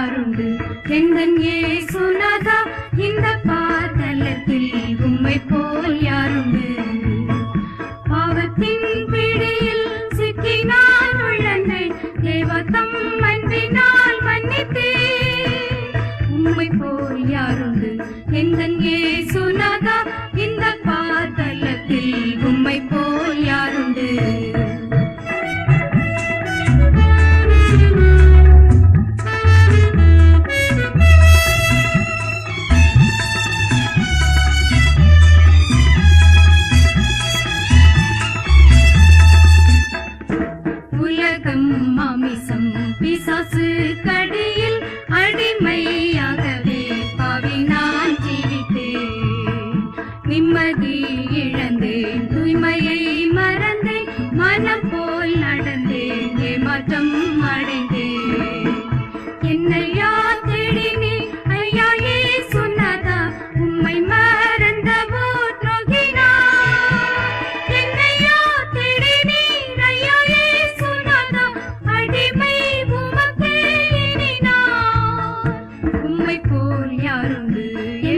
யாருண்டு? எந்தன் ஏசுநாதா? இந்த பாதலத்தில் உம்மை போல் யாருண்டு? பாவத்தின் பிடியில் சிக்கினால் உள்ளங்கள் தேவ அன்பினால் மன்னித்தே விஷம் பிசாசு கடியில் அடிமையாகவே பாவி நான் ஜீவித்தேன் நிம்மதி இழந்தேன் தூய்மையை மறந்தேன் மனம் போல் நடந்தேன் ஏமாற்றம் Yeah.